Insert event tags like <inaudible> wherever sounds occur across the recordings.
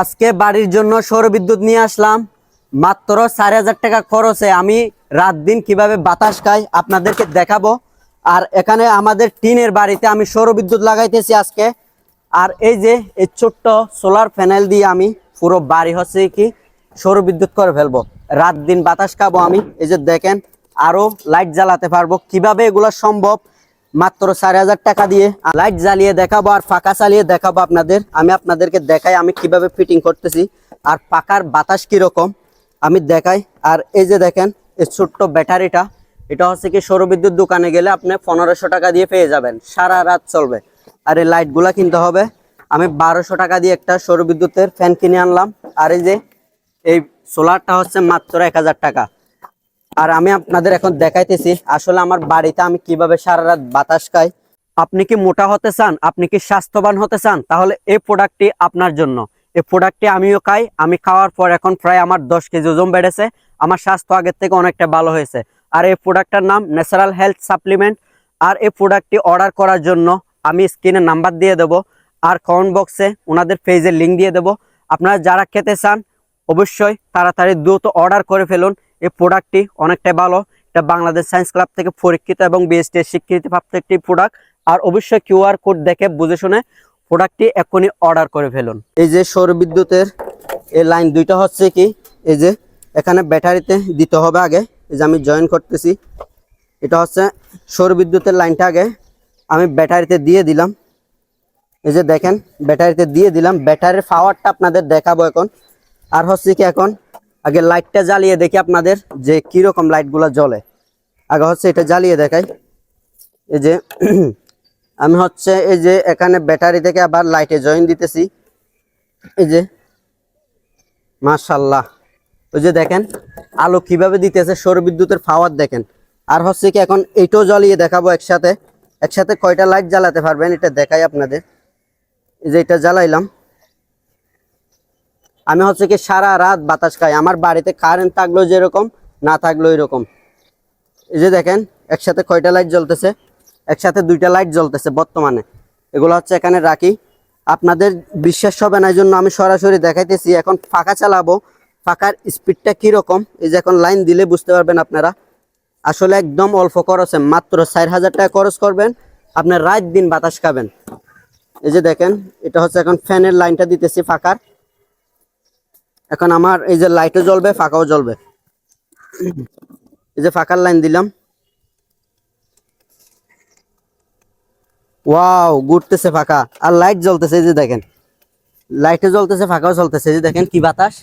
আজকে বাড়ির জন্য সৌর বিদ্যুৎ নিয়ে আসলাম। মাত্র চার হাজার টাকা খরচে আমি রাত দিন কীভাবে বাতাস খাই আপনাদেরকে দেখাবো। আর এখানে আমাদের টিনের বাড়িতে আমি সৌর বিদ্যুৎ লাগাইতেছি আজকে। আর এই যে, এই ছোট্ট সোলার প্যানেল দিয়ে আমি পুরো বাড়ি হচ্ছে কি সৌর বিদ্যুৎ করে ফেলব। রাত দিন বাতাস খাব আমি। এই যে দেখেন, আরও লাইট জ্বালাতে পারব। কীভাবে এগুলো সম্ভব? মাত্র চার হাজার টাকা দিয়ে। লাইট জ্বালিয়ে দেখাবো আর ফাঁকা চালিয়ে দেখাবো আপনাদের। আমি আপনাদেরকে দেখাই আমি কীভাবে ফিটিং করতেছি। আর পাকার বাতাস কীরকম, আমি দেখাই। আর এই যে দেখেন, এই ছোট্ট ব্যাটারিটা, এটা হচ্ছে কি সৌরবিদ্যুৎ দোকানে গেলে আপনি পনেরোশো টাকা দিয়ে পেয়ে যাবেন। সারা রাত চলবে। আর এই লাইটগুলা কিনতে হবে। আমি বারোশো টাকা দিয়ে একটা সৌরবিদ্যুতের ফ্যান কিনে আনলাম। আর এই যে, এই সোলারটা হচ্ছে মাত্র এক হাজার টাকা। আর আমি আপনাদের এখন দেখাইতেছি, আসলে আমার বাড়িতে আমি কীভাবে সারা রাত বাতাস খাই। আপনি কি মোটা হতে চান? আপনি কি স্বাস্থ্যবান হতে চান? তাহলে এই প্রোডাক্টটি আপনার জন্য। এই প্রোডাক্টটি আমিও খাই। আমি খাওয়ার পর এখন প্রায় আমার দশ কেজি ওজন বেড়েছে। আমার স্বাস্থ্য আগের থেকে অনেকটা ভালো হয়েছে। আর এই প্রোডাক্টটার নাম ন্যাচারাল হেলথ সাপ্লিমেন্ট আর এই প্রোডাক্টটি অর্ডার করার জন্য আমি স্ক্রিনে নাম্বার দিয়ে দেবো। আর কমেন্ট বক্সে ওনাদের পেজের লিঙ্ক দিয়ে দেবো। আপনারা যারা খেতে চান, অবশ্যই তাড়াতাড়ি দ্রুত অর্ডার করে ফেলুন। এই প্রোডাক্টটি অনেকটাই ভালো। এটা বাংলাদেশ সায়েন্স ক্লাব থেকে পরীক্ষিত এবং বিএসটি স্বীকৃতিপ্রাপ্ত একটি প্রোডাক্ট আর অবশ্যই কিউআর কোড দেখে বুঝে শুনে প্রোডাক্টটি এখনই অর্ডার করে ফেলুন। এই যে সৌর বিদ্যুতের এই লাইন দুইটা হচ্ছে কি? এই যে এখানে ব্যাটারিতে দিতে হবে আগে। এই যে আমি জয়েন করতেছি। এটা হচ্ছে সৌর বিদ্যুতের লাইনটা আগে আমি ব্যাটারিতে দিয়ে দিলাম। এই যে দেখেন, ব্যাটারিতে দিয়ে দিলাম। ব্যাটারির পাওয়ারটা আপনাদের দেখাবো এখন। আর হচ্ছে কি এখন? আগে লাইটটা জ্বালিয়ে দেখি আপনাদের যে কীরকম লাইটগুলো জ্বলে। আগে হচ্ছে এটা জ্বালিয়ে দেখাই। এই যে, <clears throat> আমি হচ্ছে এই যে এখানে ব্যাটারি থেকে আবার লাইটে জয়েন দিতেছি। এই যে মাশাল্লাহ ওই যে দেখেন, আলো কীভাবে দিতেছে, সৌর বিদ্যুতের পাওয়ার দেখেন। আর হচ্ছে কি এখন এইটাও জ্বালিয়ে দেখাবো একসাথে। একসাথে কয়টা লাইট জ্বালাতে পারবেন, এটা দেখাই আপনাদের। এই যে এটা জ্বালাইলাম। আমি হচ্ছে কি সারা রাত বাতাস খাই। আমার বাড়িতে কারেন্ট থাকলেও যেরকম, না থাকলেও এরকম। এই যে দেখেন, একসাথে কয়টা লাইট জ্বলতেছে? একসাথে দুইটা লাইট জ্বলতেছে বর্তমানে। এগুলো হচ্ছে এখানে রাখি। আপনাদের বিশ্বাস হবে না এই জন্য আমি সরাসরি দেখাইতেছি। এখন ফাঁকা চালাবো। ফাঁকার স্পিডটা কীরকম? এই যে এখন লাইন দিলে বুঝতে পারবেন আপনারা। আসলে একদম অল্প খরচে, মাত্র চার হাজার টাকা খরচ করবেন। আপনার রাত দিন বাতাস খাবেন। এই যে দেখেন, এটা হচ্ছে এখন ফ্যানের লাইনটা দিতেছি ফাঁকার। এখন আমার এই যে লাইটও জ্বলবে, ফাঁকাও জ্বলবে। এই যে ফাঁকার লাইন দিলাম। ওয়াও ঘুরতেছে ফাঁকা। আর লাইট জ্বলতেছে, এই যে দেখেন। লাইটে জ্বলতেছে, ফাঁকাও চলতেছে এই যে দেখেন কি বাতাস।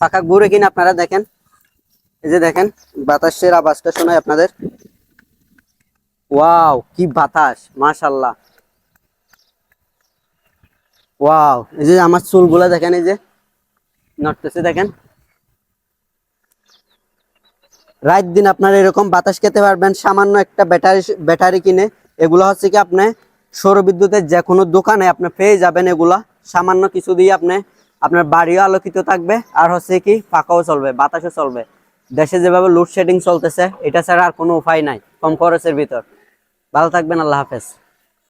ফাঁকা ঘুরে কিনা আপনারা দেখেন। এই যে দেখেন, বাতাসের আওয়াজটা শোনায় আপনাদের। ওয়াও কি বাতাস মাশাল্লাহ ওয়াও এই যে আমার চুলগুলা দেখেন, এই যে। নড়তেছে, দেখেন। রাত দিন আপনার এরকম বাতাস খেতে পারবেন, সামান্য একটা ব্যাটারি ব্যাটারি কিনে। এগুলো হচ্ছে কি আপনি সৌর বিদ্যুতের যে কোনো দোকানে আপনি পেয়ে যাবেন এগুলা। সামান্য কিছু দিয়ে আপনি, আপনার বাড়িও আলোকিত থাকবে, আর হচ্ছে কি ফাঁকাও চলবে, বাতাসও চলবে। দেশে যেভাবে লোডশেডিং চলতেছে, এটা ছাড়া আর কোনো উপায় নাই, কম খরচের ভিতর। ভালো থাকবেন, আল্লাহ হাফেজ।